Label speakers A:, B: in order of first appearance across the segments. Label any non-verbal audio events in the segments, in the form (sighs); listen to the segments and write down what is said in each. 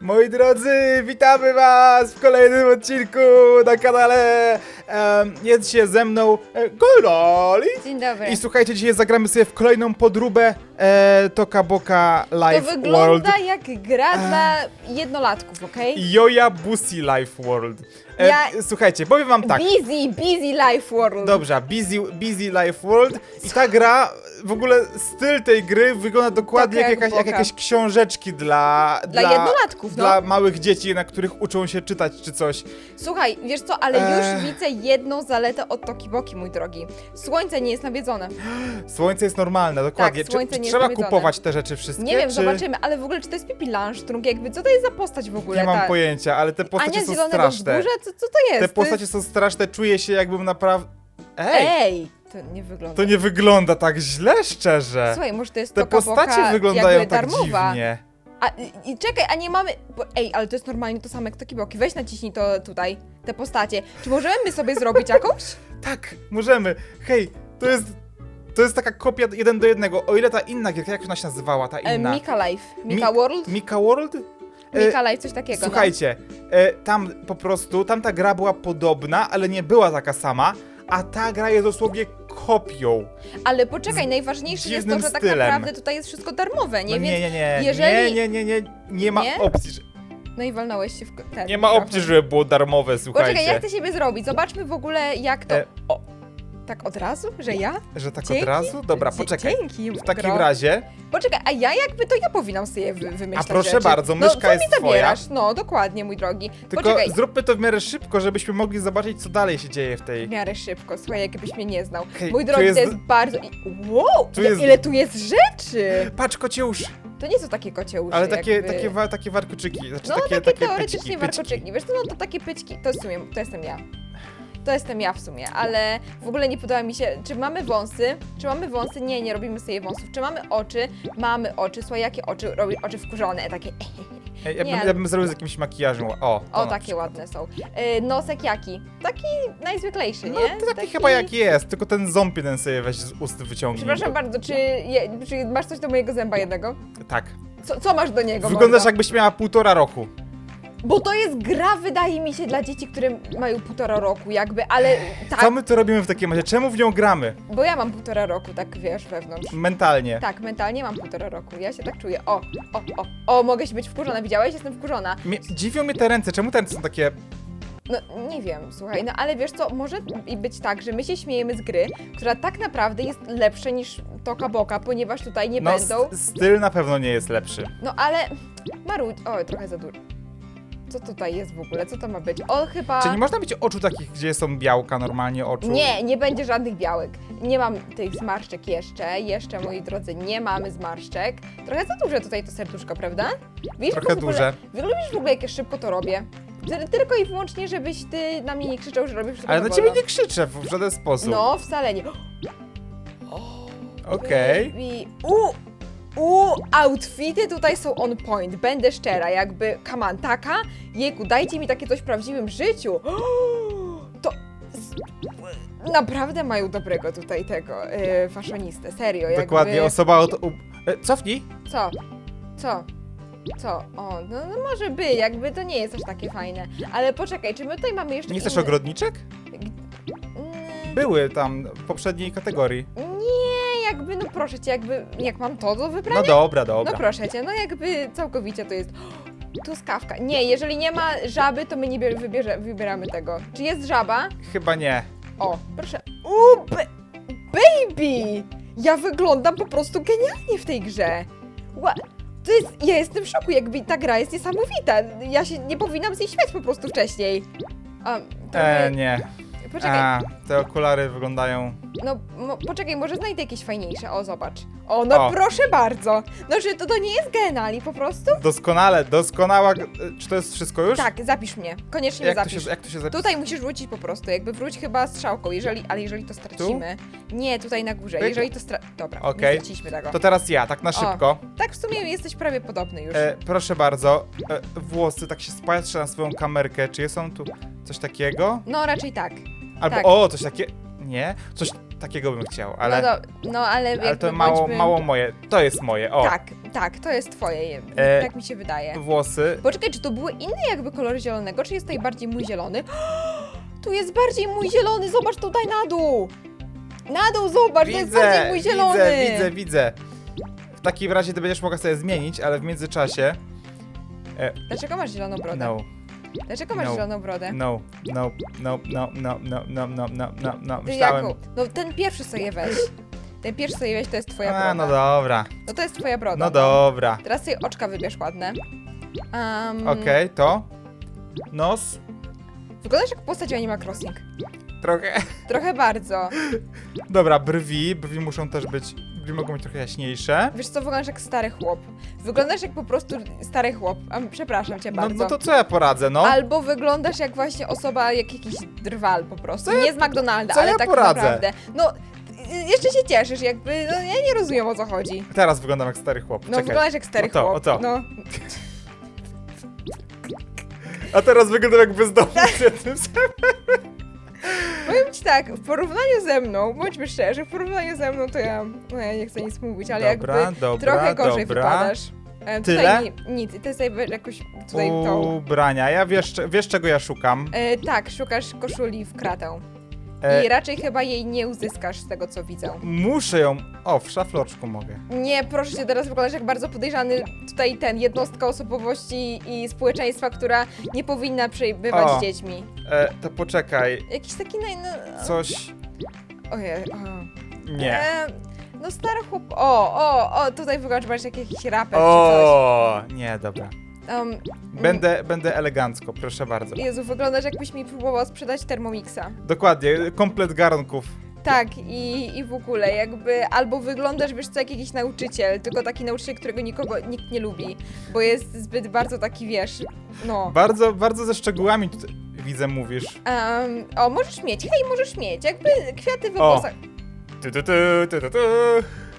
A: Moi drodzy, witamy was w kolejnym odcinku na kanale. Um, jest się ze mną e, Gololi.
B: Dzień dobry.
A: I słuchajcie, dzisiaj zagramy sobie w kolejną podróbę e, Toka Boka
B: to
A: Life World.
B: wygląda jak gra dla jednolatków, okej?
A: Joja Busi Life World. E,
B: Ja-
A: Słuchajcie, powiem wam tak.
B: Busy, busy life world.
A: Dobrze, busy, busy Life World i ta gra, w ogóle styl tej gry wygląda dokładnie jak,
B: Taka jak
A: jakaś, jak
B: Boka.
A: jakieś książeczki dla...
B: Dla jednolatków, no.
A: Dla małych dzieci, na których uczą się czytać czy coś.
B: Słuchaj, wiesz co, ale już widzę jedną zaletę od Toki Boki, mój drogi. Słońce nie jest nawiedzone. (gasps)
A: Słońce jest normalne, dokładnie.
B: Tak, słońce
A: czy,
B: nie
A: czy
B: jest
A: trzeba
B: nawiedzone.
A: kupować te rzeczy wszystkie?
B: Nie wiem,
A: czy...
B: zobaczymy, ale w ogóle czy to jest Pippi Langstrump, jakby co to jest za postać w ogóle?
A: Nie mam
B: ta...
A: pojęcia, ale te postacie
B: Ania
A: są
B: Zielonego
A: straszne.
B: Wzgórza? Co, co to jest?
A: Te postacie są straszne, czuję się jakbym naprawdę... Ej!
B: Ej, to nie wygląda.
A: To nie wygląda tak źle, szczerze.
B: Słuchaj, może to jest
A: Te postacie wyglądają
B: jakby
A: tak
B: darmowa.
A: dziwnie.
B: A, i, i czekaj, a nie mamy. Bo, ej, ale to jest normalnie to samo jak Toki Boki. Weź naciśnij to tutaj, te postacie. Czy możemy my sobie zrobić jakąś? (laughs)
A: Tak, możemy. Hej, to jest... To jest taka kopia jeden do jednego. O ile ta inna gierka, jak ona się nazywała, ta
B: E,
A: inna?
B: Mika Life. Mika
A: Mi-
B: World?
A: Mika World? E,
B: Mika Life, coś takiego. no.
A: Słuchajcie, e, tam po prostu, tamta gra była podobna, ale nie była taka sama, a ta gra jest dosłownie kopią.
B: Ale poczekaj, najważniejsze jest to,
A: dziwnym
B: że tak
A: stylem.
B: naprawdę tutaj jest wszystko darmowe, nie?
A: no
B: Więc...
A: nie, nie, nie,
B: jeżeli-
A: nie, nie, nie, nie, nie ma
B: Nie?
A: opcji, że,
B: No i walnąłeś się w ten.
A: nie ma
B: mikrofon.
A: opcji, żeby było darmowe, słuchajcie.
B: Poczekaj, ja chcę siebie zrobić. Zobaczmy w ogóle jak to...
A: E.
B: O, tak od razu? Że ja?
A: Że tak
B: Dzięki.
A: od razu? Dobra,
B: Dzie-
A: poczekaj.
B: Dzięki,
A: W takim
B: gro.
A: razie,
B: Poczekaj, a ja jakby to ja powinnam sobie wy wymyślać
A: A proszę
B: rzeczy.
A: bardzo,
B: no,
A: myszka
B: co
A: jest
B: mi zabierasz?
A: twoja.
B: No, dokładnie, mój drogi.
A: tylko
B: Poczekaj,
A: zróbmy to w miarę szybko, żebyśmy mogli zobaczyć, co dalej się dzieje w tej...
B: w miarę szybko, słuchaj, jakbyś mnie nie znał.
A: Hej,
B: Mój
A: tu
B: drogi,
A: jest-
B: to jest bardzo... i- Wow,
A: Tu
B: ile-
A: jest-
B: ile tu jest rzeczy!
A: Patrz, kocie uszy,
B: To nie są takie kocie uszy,
A: ale takie,
B: jakby...
A: takie, wa- takie warkoczyki, znaczy
B: No,
A: takie,
B: takie,
A: takie
B: teoretycznie
A: pyciki,
B: warkoczyki. Wiesz co, no to takie pyczki, to w sumie, to jestem ja. To jestem ja w sumie, ale w ogóle nie podoba mi się, czy mamy wąsy? Czy mamy wąsy? Nie, nie robimy sobie wąsów. Czy mamy oczy? Mamy oczy. Słuchaj, jakie oczy? Robię oczy wkurzone, takie...
A: Ej, Ja bym,
B: Nie, ale-
A: ja bym zrobił z jakimś makijażem, o. to
B: O,
A: na
B: takie
A: przykład.
B: ładne są. Yy, nosek jaki? Taki najzwyklejszy,
A: No,
B: nie?
A: to taki, chyba jak jest, tylko ten ząb jeden sobie weź z ust wyciągnij.
B: Przepraszam bardzo, czy, je, czy masz coś do mojego zęba jednego?
A: Tak.
B: Co, co masz do niego,
A: Wyglądasz
B: mordo?
A: jakbyś miała półtora roku.
B: Bo to jest gra, wydaje mi się, dla dzieci, które mają półtora roku, jakby, ale tak,
A: Co my tu robimy w takim razie? Czemu w nią gramy?
B: bo ja mam półtora roku, tak wiesz, wewnątrz.
A: Mentalnie.
B: Tak, mentalnie mam półtora roku, ja się tak czuję. O, o, o, o, mogę się być wkurzona, widziałeś? Jestem wkurzona.
A: Mnie, dziwią mnie te ręce, czemu te ręce są takie...
B: No, nie wiem, słuchaj, no ale wiesz co, może i być tak, że my się śmiejemy z gry, która tak naprawdę jest lepsza niż Toka Boka, ponieważ tutaj nie
A: No,
B: będą...
A: st- styl na pewno nie jest lepszy.
B: No ale, Marudź, o, trochę za dużo. Co tutaj jest w ogóle? Co to ma być? O, chyba...
A: Czy nie można mieć oczu takich, gdzie są białka normalnie oczu?
B: Nie, nie będzie żadnych białek. Nie mam tych zmarszczek jeszcze. Jeszcze, moi drodzy, nie mamy zmarszczek. Trochę za duże tutaj to serduszko, prawda? Widzisz,
A: Trochę
B: w ogóle,
A: duże.
B: Wyglądasz w ogóle, jak ja szybko to robię. Ty- Tylko i wyłącznie, żebyś ty na mnie nie krzyczał, że robisz wszystko
A: Ale na ciebie nie krzyczę w żaden sposób.
B: No, wcale nie.
A: Okej.
B: I u, u, outfity tutaj są on point. Będę szczera, jakby, come on, taka? Jejku, dajcie mi takie coś w prawdziwym życiu. (gasps) To naprawdę mają dobrego tutaj tego yy, faszonistę, serio. Jakby,
A: Dokładnie, osoba od... U... E, cofnij.
B: Co? Co? Co? O, no, no może by, jakby to nie jest aż takie fajne. Ale poczekaj, czy my tutaj mamy jeszcze
A: Nie chcesz
B: inny...
A: ogrodniczek?
B: Mm,
A: Były tam w poprzedniej kategorii.
B: Proszę cię, jakby, jak mam to do wybrania?
A: No dobra, dobra.
B: No proszę cię, no jakby całkowicie to jest. Truskawka. Nie, jeżeli nie ma żaby, to my nie bier- wybierze, wybieramy tego. Czy jest żaba?
A: Chyba nie.
B: O, proszę. U, ba- baby! Ja wyglądam po prostu genialnie w tej grze. Ła- to jest, ja jestem w szoku, jakby ta gra jest niesamowita. Ja się nie powinnam z niej śmiać po prostu wcześniej. A, trochę,
A: E, nie.
B: poczekaj,
A: A, te okulary wyglądają...
B: no mo, poczekaj, może znajdę jakieś fajniejsze. O, zobacz. O, no
A: O.
B: proszę bardzo. No, czy to, to nie jest geniali po prostu?
A: Doskonale, doskonała... e, Czy to jest wszystko już?
B: Tak, zapisz mnie. Koniecznie
A: Jak to,
B: zapisz.
A: się, jak to się zapisuje?
B: Tutaj musisz wrócić po prostu, jakby wróć chyba strzałką, jeżeli, ale jeżeli to stracimy. Nie, tutaj na górze.
A: Pyk.
B: Jeżeli to stra... Dobra,
A: Okej.
B: nie straciliśmy tego.
A: To teraz ja, tak na szybko.
B: Tak w sumie jesteś prawie podobny już.
A: E, proszę bardzo, e, włosy, tak się spatrzę na swoją kamerkę, czy są tu coś takiego?
B: No raczej tak.
A: Albo,
B: tak.
A: o, coś takie... Nie? Coś... takiego bym chciał, ale,
B: No, do, no ale,
A: ale
B: jakby
A: to mało,
B: bądźmy...
A: mało moje. To jest moje, o.
B: Tak, tak, to jest twoje,
A: E,
B: tak mi się wydaje.
A: Włosy.
B: Poczekaj, czy to były inne jakby kolory zielonego, czy jest tutaj bardziej mój zielony? (gasps) Tu jest bardziej mój zielony, zobacz tutaj na dół! Na dół zobacz, to jest bardziej mój zielony!
A: widzę, widzę, widzę. W takim razie ty będziesz mogła sobie zmienić, ale w międzyczasie.
B: Dlaczego masz zieloną brodę?
A: No,
B: Dlaczego masz
A: No.
B: zieloną brodę?
A: no, no, no, no, no, no, no, no, no, no, no.
B: Ty
A: Myślałem.
B: No ten pierwszy sobie weź. Ten pierwszy sobie weź, to jest twoja
A: A,
B: broda.
A: no dobra.
B: No to jest twoja broda.
A: No dobra.
B: Teraz sobie oczka wybierz ładne. Um,
A: Okej, to. Nos.
B: Wyglądasz jak postać w Animal Crossing.
A: Trochę.
B: Trochę bardzo.
A: Dobra, brwi. Brwi muszą też być. Brwi mogą być trochę jaśniejsze.
B: Wiesz co, wyglądasz jak stary chłop. Wyglądasz jak po prostu stary chłop. Przepraszam cię
A: No,
B: bardzo.
A: no to co ja poradzę, no?
B: Albo wyglądasz jak właśnie osoba, jak jakiś drwal po prostu.
A: Co ja-
B: nie z McDonalda,
A: co
B: ale
A: ja
B: tak
A: poradzę?
B: naprawdę. No, y, jeszcze się cieszysz, jakby. No, ja nie rozumiem o co chodzi.
A: Teraz wyglądam jak stary chłop.
B: No,
A: Czekaj.
B: wyglądasz jak stary
A: O to,
B: chłop.
A: o to.
B: No. (laughs)
A: A teraz wyglądam jak bezdomny przed tym samym.
B: Powiem ci tak, w porównaniu ze mną, bądźmy szczerzy, w porównaniu ze mną to ja, no ja nie chcę nic mówić, ale
A: Dobra,
B: jakby
A: dobra,
B: trochę gorzej
A: dobra.
B: wypadasz. E,
A: Tyle?
B: Tutaj ni- nic, ty sobie jakoś tutaj tą...
A: Ubrania. Ja wiesz, wiesz czego ja szukam.
B: E, tak, szukasz koszuli w kratę.
A: E,
B: I raczej chyba jej nie uzyskasz z tego co widzę.
A: muszę ją. O, w szafloczku mogę.
B: Nie, proszę cię, teraz wyglądasz jak bardzo podejrzany tutaj ten, jednostka osobowości i społeczeństwa, która nie powinna przebywać
A: O.
B: z dziećmi.
A: E, to poczekaj.
B: Jakiś taki naj... No,
A: Coś.
B: Ojej, o.
A: Nie.
B: E, no stary chłop... O, o, o, tutaj wyglądasz bardziej jak jakiś raper
A: O, nie, dobra.
B: Um,
A: Będę, będę elegancko, proszę bardzo.
B: Jezu, wyglądasz jakbyś mi próbował sprzedać Thermomixa.
A: Dokładnie, komplet garnków.
B: Tak, i, i w ogóle jakby albo wyglądasz, wiesz co, jak jakiś nauczyciel, tylko taki nauczyciel, którego nikogo, nikt nie lubi, bo jest zbyt bardzo taki, wiesz, no.
A: Bardzo, bardzo ze szczegółami tutaj widzę, mówisz.
B: Um, o, możesz mieć, hej, możesz mieć, jakby kwiaty we
A: O.
B: włosach.
A: Tu, tu, tu, tu, tu, tu.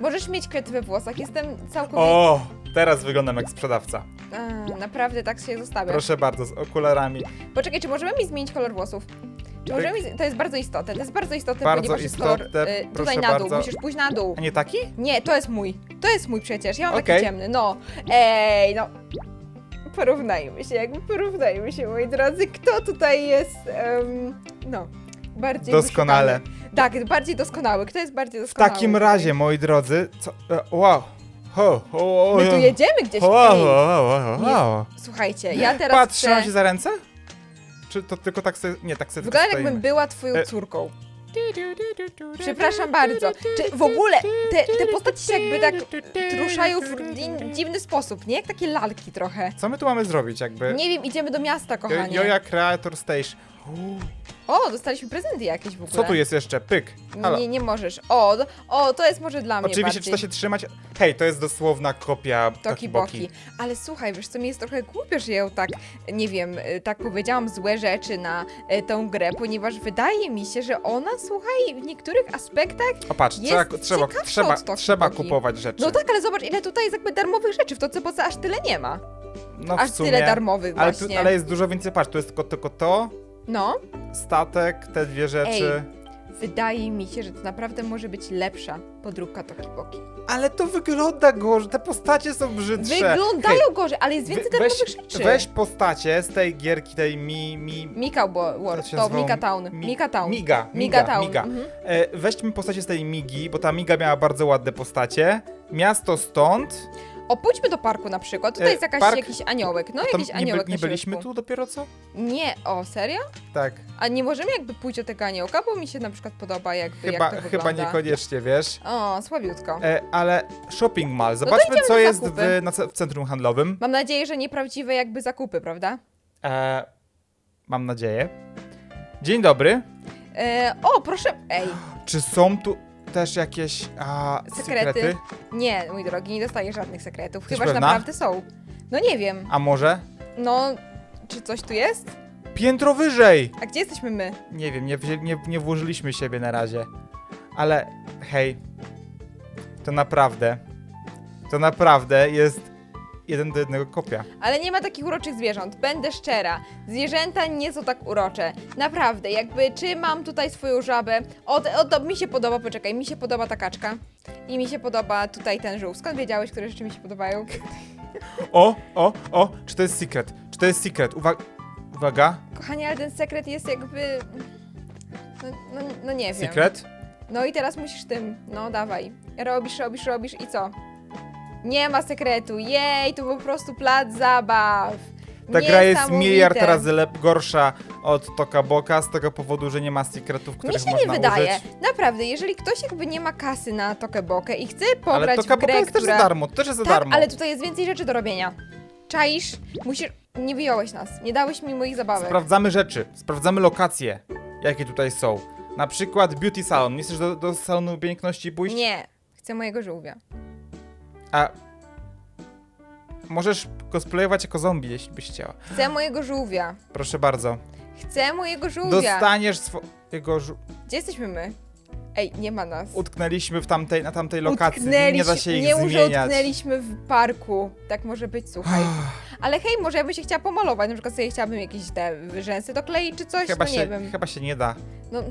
B: Możesz mieć kwiaty we włosach, jestem całkowicie...
A: O, teraz wyglądam jak sprzedawca.
B: A, naprawdę tak się zostawiasz.
A: Proszę bardzo, z okularami.
B: Poczekaj, czy możemy mi zmienić kolor włosów? Czy możemy mi... To jest bardzo istotne, to jest bardzo istotne,
A: Bardzo
B: ponieważ jest kolor
A: istotne,
B: y,
A: proszę
B: tutaj na dół,
A: bardzo.
B: musisz pójść na dół.
A: A nie taki?
B: Nie, to jest mój. To jest mój przecież. Ja mam
A: Okej.
B: taki ciemny. No. Ej, no. Porównajmy się, jakby porównajmy się, moi drodzy. Kto tutaj jest. em, no. Bardziej.
A: Doskonale.
B: wyszukany. Tak, bardziej doskonały. Kto jest bardziej
A: W
B: doskonały?
A: takim razie, moi drodzy, co... e, Wow. Ho, ho, ho,
B: My tu jedziemy gdzieś.
A: Ho, ho,
B: Ej,
A: ho, ho,
B: nie-
A: ho.
B: słuchajcie, ja teraz
A: Patrz,
B: chcę...
A: się za ręce? Czy to tylko tak sobie... Nie, tak sobie
B: Wygląda jakbym była twoją
A: E,
B: córką. Przepraszam bardzo. Czy w ogóle te, te postacie się jakby tak ruszają w dziwny sposób, nie? Jak takie lalki trochę.
A: Co my tu mamy zrobić, jakby?
B: Nie wiem, idziemy do miasta,
A: Jo-
B: kochanie.
A: Joja Creator Station.
B: O, dostaliśmy prezenty jakieś w ogóle.
A: Co tu jest jeszcze? Pyk. Halo.
B: Nie, nie możesz. O, do, o, to jest może dla mnie
A: Oczywiście,
B: bardziej.
A: czy to się trzymać? Hej, to jest dosłowna kopia
B: Toki boki. Ale słuchaj, wiesz co, mi jest trochę głupio, że ja tak, nie wiem, y, tak powiedziałam złe rzeczy na y, tą grę, ponieważ wydaje mi się, że ona, słuchaj, w niektórych aspektach...
A: O patrz,
B: Jest
A: trzeba, trzeba,
B: ciekawsza
A: trzeba,
B: od Toki
A: trzeba
B: Boki.
A: kupować rzeczy.
B: No tak, ale zobacz, ile tutaj jest jakby darmowych rzeczy, w to co aż tyle nie ma.
A: No w
B: aż
A: sumie,
B: tyle darmowych
A: ale, tu,
B: właśnie.
A: ale jest dużo więcej, patrz, tu jest tylko, tylko to,
B: No,
A: statek, te dwie rzeczy.
B: wydaje mi się, że to naprawdę może być lepsza podróbka Toki Boki.
A: Ale to wygląda gorzej, te postacie są brzydsze.
B: Wyglądają
A: Hej,
B: gorzej, ale jest więcej
A: weź,
B: darmowych rzeczy.
A: weź postacie z tej gierki, tej mi, mi,
B: Mika Wo- World, to
A: nazywało?
B: Mika Town.
A: Mi-
B: Mika Town.
A: Miga,
B: Miga
A: Miga,
B: Town.
A: Miga.
B: Mhm.
A: E, weźmy postacie z tej Migi, bo ta Miga miała bardzo ładne postacie. Miasto stąd.
B: O, pójdźmy do parku na przykład. Tutaj
A: E,
B: jest jakaś,
A: park?
B: jakiś aniołek. No, jakiś
A: nie,
B: aniołek
A: by, nie
B: na
A: byliśmy
B: środku.
A: tu dopiero co?
B: Nie, o, serio?
A: Tak.
B: A nie możemy jakby pójść do tego aniołka, bo mi się na przykład podoba jakby
A: Chyba,
B: jak to
A: chyba
B: wygląda.
A: niekoniecznie, wiesz.
B: O, słabiutko.
A: E, ale shopping mall. Zobaczmy,
B: No idziemy
A: co
B: na
A: jest
B: zakupy.
A: w, na, ce- w centrum handlowym.
B: Mam nadzieję, że nieprawdziwe jakby zakupy, prawda?
A: E, mam nadzieję. Dzień dobry.
B: E, o, proszę, ej,
A: Czy są tu też jakieś a,
B: Sekrety?
A: sekrety?
B: nie, mój drogi, nie dostaję żadnych sekretów.
A: Jesteś
B: Chyba, że
A: pewna?
B: naprawdę są. No nie wiem,
A: A może?
B: no, czy coś tu jest?
A: Piętro wyżej!
B: A gdzie jesteśmy my?
A: Nie wiem, nie, wzię- nie, nie włożyliśmy siebie na razie. Ale hej, to naprawdę, to naprawdę jest jeden do jednego kopia.
B: Ale nie ma takich uroczych zwierząt. Będę szczera. Zwierzęta nie są tak urocze. Naprawdę, jakby czy mam tutaj swoją żabę. O, o to mi się podoba, poczekaj, mi się podoba ta kaczka. I mi się podoba tutaj ten żółw. Skąd wiedziałeś, które rzeczy mi się podobają?
A: O, o, o, czy to jest secret? Czy to jest secret? Uwaga, uwaga,
B: Kochanie, ale ten sekret jest jakby... No, no, no nie wiem.
A: secret?
B: No i teraz musisz tym, no dawaj. Robisz, robisz, robisz i co? Nie ma sekretu, jej, to po prostu plac zabaw.
A: Ta gra jest
B: Niesamowite.
A: miliard razy lep gorsza od Toka Boka z tego powodu, że nie ma secretów,
B: Mi
A: których
B: się
A: można
B: nie wydaje.
A: użyć.
B: Naprawdę, jeżeli ktoś jakby nie ma kasy na Tokebokę i chce pograć
A: Ale Toka
B: w
A: Boka
B: grę,
A: jest też
B: która...
A: za darmo, to też jest za
B: Tak,
A: darmo.
B: ale tutaj jest więcej rzeczy do robienia. Czaisz? Musisz... Nie wyjąłeś nas, nie dałeś mi moich zabawek.
A: Sprawdzamy rzeczy, sprawdzamy lokacje, jakie tutaj są. Na przykład beauty salon. Nie chcesz do, do salonu piękności pójść?
B: Nie, chcę mojego żółwia.
A: A możesz cosplayować jako zombie, jeśli byś chciała.
B: Chcę mojego żółwia.
A: Proszę bardzo.
B: Chcę mojego żółwia.
A: Dostaniesz swojego żu-
B: Gdzie jesteśmy my? Ej, nie ma nas.
A: Utknęliśmy w tamtej, na tamtej lokacji. Nie da się ich
B: nie
A: zmieniać.
B: utknęliśmy w parku. Tak może być, słuchaj. (sighs) Ale hej, może ja bym się chciała pomalować, na przykład sobie chciałabym jakieś te rzęsy dokleić czy coś,
A: Chyba,
B: no nie
A: się,
B: wiem.
A: chyba się nie da.
B: No,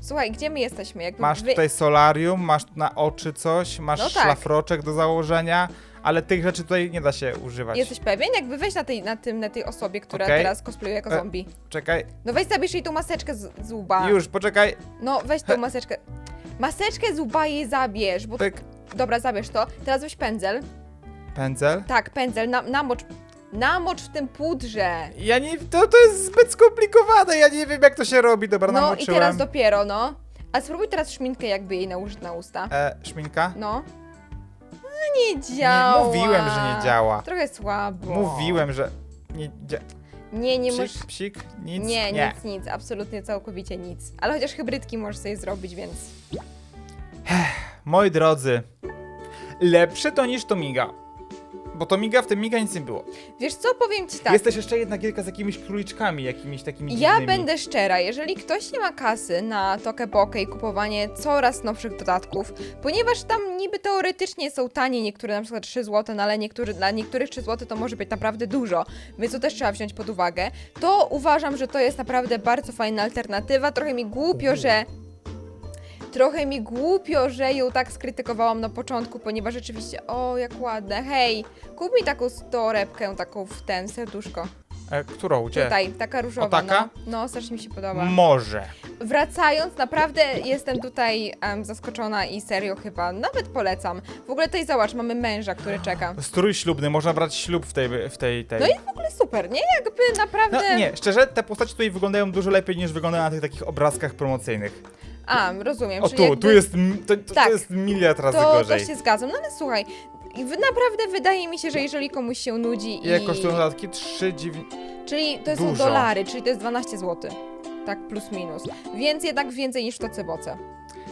B: słuchaj, gdzie my jesteśmy? Jakby
A: Masz
B: wy...
A: tutaj solarium, masz na oczy coś, masz
B: No tak.
A: szlafroczek do założenia, ale tych rzeczy tutaj nie da się używać.
B: Jesteś pewien? Jakby weź na tej, na tym, na tej osobie, która
A: Okej.
B: teraz cosplayuje jako
A: E,
B: zombie.
A: Czekaj,
B: No weź zabierz jej tą maseczkę z, z łba.
A: już, poczekaj.
B: No weź tą maseczkę. Maseczkę z łba jej zabierz, bo...
A: Pyk,
B: Dobra, zabierz to. Teraz weź pędzel.
A: pędzel.
B: Tak, pędzel, na, namocz... Namocz w tym pudrze.
A: Ja nie, to, to jest zbyt skomplikowane, ja nie wiem jak to się robi, dobra,
B: No i
A: namoczyłem.
B: teraz dopiero, no. A spróbuj teraz szminkę jakby jej nałożyć na usta.
A: E, szminka?
B: No. No nie działa.
A: mówiłem, że nie działa.
B: Trochę słabo.
A: Mówiłem, że nie dzia...
B: Nie, nie
A: psik,
B: możesz...
A: psik, nic,
B: Nie,
A: nie.
B: nic, nic, absolutnie całkowicie nic. Ale chociaż hybrydki możesz sobie zrobić, więc...
A: Moi drodzy, lepsze to niż to miga. Bo to miga, w tym miga nic nie było.
B: Wiesz co, powiem ci tak.
A: Jest też jeszcze jedna gierka z jakimiś króliczkami, jakimiś takimi
B: Ja
A: dziwnymi.
B: będę szczera, jeżeli ktoś nie ma kasy na Tokebokę i kupowanie coraz nowszych dodatków, ponieważ tam niby teoretycznie są tanie, niektóre na przykład 3 zł, no ale niektóry, dla niektórych 3 zł to może być naprawdę dużo, więc to też trzeba wziąć pod uwagę, to uważam, że to jest naprawdę bardzo fajna alternatywa. Trochę mi głupio, że Trochę mi głupio, że ją tak skrytykowałam na początku, ponieważ rzeczywiście, o jak ładne, hej, kup mi taką torebkę, taką w ten, serduszko.
A: E, którą? Gdzie?
B: Tutaj, taka różowa,
A: O, taka?
B: no. No, strasznie mi się podoba.
A: Może.
B: Wracając, naprawdę jestem tutaj em, zaskoczona i serio chyba, nawet polecam. W ogóle tutaj zobacz, mamy męża, który czeka.
A: Strój ślubny, można brać ślub w tej, w tej, tej.
B: No i w ogóle super, nie? Jakby naprawdę...
A: No nie, szczerze, te postacie tutaj wyglądają dużo lepiej niż wyglądają na tych takich obrazkach promocyjnych.
B: A, rozumiem.
A: O
B: czyli
A: tu,
B: jakby
A: tu jest, m- to, to,
B: Tak.
A: to jest miliard razy
B: To, to
A: gorzej.
B: się zgadzam, no ale słuchaj, i wy- naprawdę wydaje mi się, że jeżeli komuś się nudzi
A: Ile
B: i...
A: kosztują dodatki? 3, 9...
B: Czyli to są
A: Dużo.
B: dolary, czyli to jest 12 zł. Tak, plus minus. Więc jednak więcej niż w toce boce.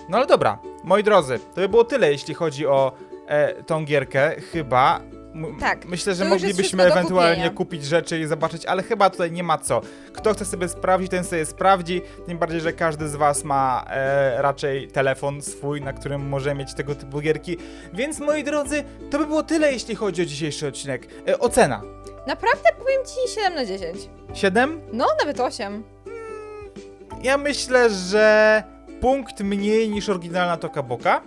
A: No ale dobra, moi drodzy, to by było tyle, jeśli chodzi o e, tą gierkę, chyba. M-
B: Tak,
A: Myślę, że moglibyśmy ewentualnie kupić rzeczy i zobaczyć, ale chyba tutaj nie ma co. Kto chce sobie sprawdzić, ten sobie sprawdzi. Tym bardziej, że każdy z Was ma e, raczej telefon swój, na którym może mieć tego typu gierki. Więc moi drodzy, to by było tyle, jeśli chodzi o dzisiejszy odcinek. E, ocena.
B: Naprawdę powiem ci 7 na 10.
A: 7?
B: No, nawet 8.
A: Ja myślę, że punkt mniej niż oryginalna Toka Boka.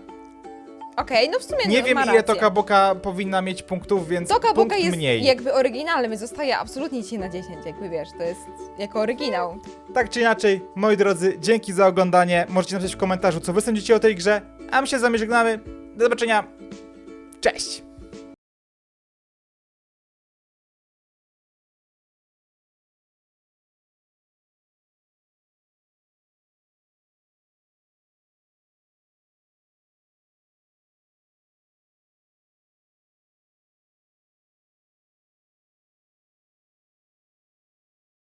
B: Okej, no w sumie
A: Nie
B: no,
A: wiem,
B: ma
A: ile
B: rację.
A: Toka Boka powinna mieć punktów, więc
B: Toka
A: punkt
B: Boka jest
A: mniej.
B: jakby oryginalny, więc zostaje absolutnie 10 na 10, jakby wiesz, to jest jako oryginał.
A: Tak czy inaczej, moi drodzy, dzięki za oglądanie. Możecie napisać w komentarzu, co wy sądzicie o tej grze. A my się z wami żegnamy. Do zobaczenia. Cześć!